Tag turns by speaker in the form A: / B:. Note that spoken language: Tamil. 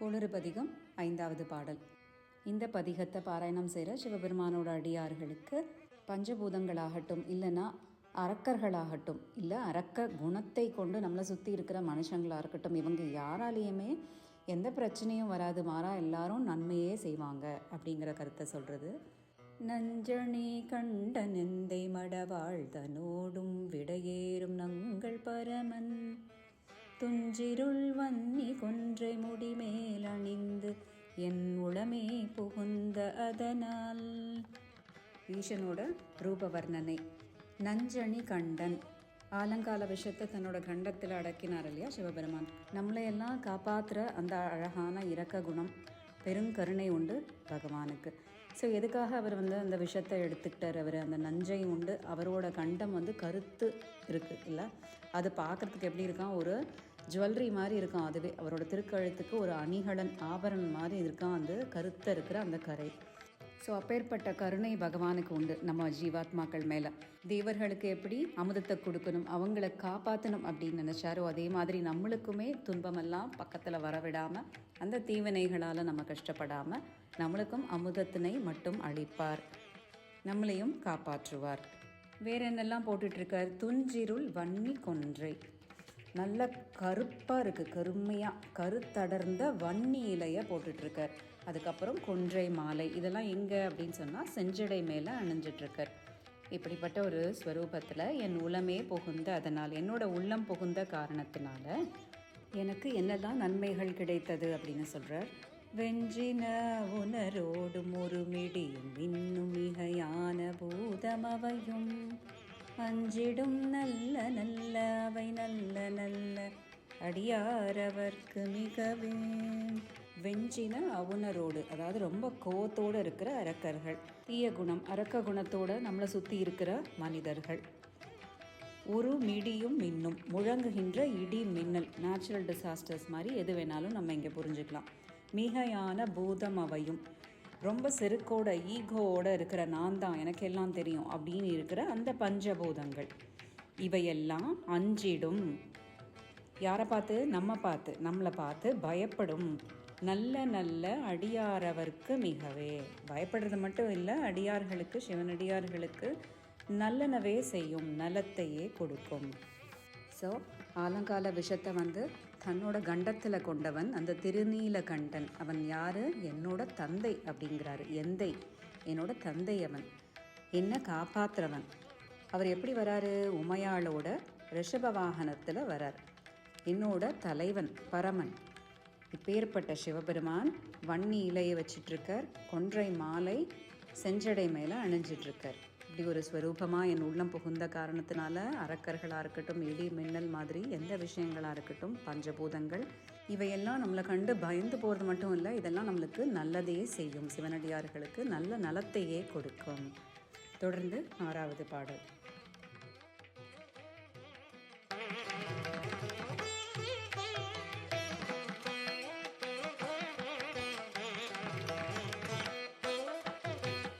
A: குளிர்பதிகம் பதிகம் ஐந்தாவது பாடல். இந்த பதிகத்தை பாராயணம் செய்கிற சிவபெருமானோட அடியார்களுக்கு பஞ்சபூதங்களாகட்டும் இல்லைன்னா அரக்கர்களாகட்டும் இல்லை அரக்க குணத்தை கொண்டு நம்மளை சுற்றி இருக்கிற மனுஷங்களாக இருக்கட்டும் இவங்க யாராலேயுமே எந்த பிரச்சனையும் வராது மாறா எல்லாரும் நன்மையே செய்வாங்க அப்படிங்கிற கருத்தை சொல்கிறது நஞ்சணி கண்ட நெந்தை மடவாழ்தனோடும் விடையேறும் நங்கள் பரமன். துஞ்சிருள் வன்னி கொன் அதனால் ஈசனோட ரூப வர்ணனை நஞ்சணி கண்டன். ஆலங்கால விஷத்தை தன்னோட கண்டத்தில் அடக்கினார் இல்லையா சிவபெருமான். நம்மளையெல்லாம் காப்பாற்றுற அந்த அழகான இரக்க குணம் பெருங்கருணை உண்டு பகவானுக்கு. ஸோ எதுக்காக அவர் வந்து அந்த விஷத்தை எடுத்துக்கிட்டார்? அவர் அந்த நஞ்சை உண்டு. அவரோட கண்டம் வந்து கருத்து இருக்குது இல்லை? அது பார்க்குறதுக்கு எப்படி இருக்கான்? ஒரு ஜுவல்லரி மாதிரி இருக்கான் அதுவே. அவரோட திருக்கழுத்துக்கு ஒரு அணிகலன் ஆபரணம் மாதிரி இருக்கான் அந்த கருத்தை இருக்கிற அந்த கரை. ஸோ அப்பேற்பட்ட கருணை பகவானுக்கு உண்டு நம்ம ஜீவாத்மாக்கள் மேலே. தேவர்களுக்கு எப்படி அமுதத்தை கொடுக்கணும் அவங்கள காப்பாற்றணும் அப்படின்னு நினச்சாரோ அதே மாதிரி நம்மளுக்குமே துன்பமெல்லாம் பக்கத்தில் வரவிடாமல் அந்த தீவினைகளால் நம்ம கஷ்டப்படாமல் நம்மளுக்கும் அமுதத்தினை மட்டும் அளிப்பார். நம்மளையும் காப்பாற்றுவார். வேற என்னெல்லாம் போட்டுட்ருக்கார் துஞ்சிருள் வன்னி கொன்றை. நல்ல கருப்பாக இருக்குது கருமையாக கருத்தடர்ந்த வன்னி இலையை போட்டுட்ருக்கார். அதுக்கப்புறம் கொன்றை மாலை. இதெல்லாம் எங்கே அப்படின்னு சொன்னால் செஞ்சடை மேலே அணிஞ்சிட்ருக்கார். இப்படிப்பட்ட ஒரு ஸ்வரூபத்தில் என் உளமே புகுந்த அதனால் என்னோட உள்ளம் புகுந்த காரணத்தினால எனக்கு என்னெல்லாம் நன்மைகள் கிடைத்தது அப்படின்னு சொல்கிறார் வெஞ்சின உணரோடும் ஒரு மிடியும் இன்னும் மிகையான பூதமவையும் அஞ்சிடும் நல்ல நல்ல அவை நல்ல நல்ல. அடியாரவர்க்கு மிகவே. வெஞ்சின அவுணரோடு அதாவது ரொம்ப கோவத்தோடு இருக்கிற அரக்கர்கள். தீய குணம் அரக்க குணத்தோடு நம்மளை சுற்றி இருக்கிற மனிதர்கள். ஒரு மிடியும் மின்னும் முழங்குகின்ற இடி மின்னல் நேச்சுரல் டிசாஸ்டர்ஸ் மாதிரி எது வேணாலும் நம்ம இங்கே புரிஞ்சுக்கலாம். மிகையான பூதம் அவையும். ரொம்ப செருக்கோட ஈகோவோட இருக்கிற நான் தான் எனக்கு எல்லாம் தெரியும் அப்படின்னு இருக்கிற அந்த பஞ்சபூதங்கள். இவையெல்லாம் அஞ்சிடும். யாரை பார்த்து? நம்ம பார்த்து. நம்மளை பார்த்து பயப்படும். நல்ல நல்ல அடியாரவர்க்கு மிகவே. பயப்படுறது மட்டும் இல்லை அடியார்களுக்கு சிவனடியார்களுக்கு நல்லனவே செய்யும் நலத்தையே கொடுக்கும். ஸோ ஆலங்கால விஷத்தை வந்து தன்னோட கண்டத்தில் கொண்டவன் அந்த திருநீல கண்டன். அவன் யார்? என்னோட தந்தை அப்படிங்கிறாரு. எந்தை? என்னோட தந்தை அவன். என்ன காப்பாற்றுறவன் அவர் எப்படி வராரு? உமையாளோட ரிஷப வாகனத்தில் வரார். என்னோட தலைவன் பரமன். இப்பேற்பட்ட சிவபெருமான் வன்னி இலையை வச்சிட்ருக்கார் கொன்றை மாலை செஞ்சடை மேலே அணிஞ்சிட்ருக்கார் அப்படி ஒரு ஸ்வரூபமாக என் உள்ளம் புகுந்த காரணத்தினால அரக்கர்களாக இருக்கட்டும் இடி மின்னல் மாதிரி எந்த விஷயங்களாக இருக்கட்டும் பஞ்சபூதங்கள் இவையெல்லாம் நம்மளை கண்டு பயந்து போகிறது மட்டும் இல்லை இதெல்லாம் நம்மளுக்கு நல்லதையே செய்யும். சிவனடியார்களுக்கு நல்ல நலத்தையே கொடுக்கும். தொடர்ந்து ஆறாவது பாடல்.